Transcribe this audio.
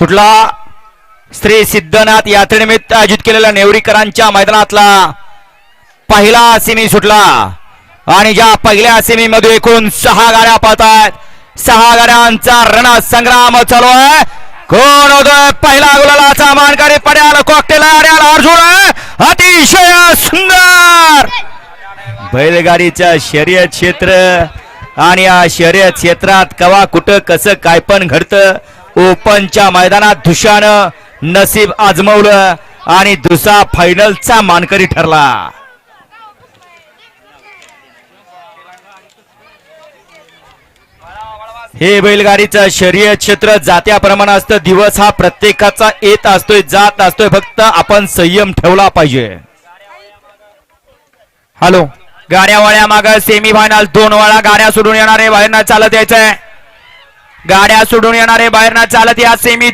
सुटला. श्री सिद्धनाथ यात्रेनिमित्त आयोजित केलेल्या नेवरीकरांच्या मैदानातला पहिला सेमी सुटला. आणि ज्या पहिल्या सेमी मध्ये एकूण सहा गाड्या पाहतात सहा गाड्यांचा रणसंग्राम चालू आहे. कोण होतोय? पहिला गुलालाचा मानकरी पड्याल कॉकटेल आड्याल अर्जुन अतिशय सुंदर. बैलगाडीच्या शर्यत क्षेत्र आणि या शर्यत क्षेत्रात कवा कुठं कसं काय पण घडतं ओपनच्या मैदानात धुशानं नसीब आजमवलं आणि दुसरा फायनलचा मानकरी ठरला. हे बैलगाडीचं शर्यत क्षेत्र जात्या प्रमाणात असतं. दिवस हा प्रत्येकाचा येत असतोय जात असतोय. फक्त आपण संयम ठेवला पाहिजे. हॅलो. गाड्या वळ्या माग सेमी फायनल दोन वेळा गाड्या सोडून येणारे बाहेरनं चालत यायचंय. गाड्या सोडून येणारे बाहेरनं चालत या सेमी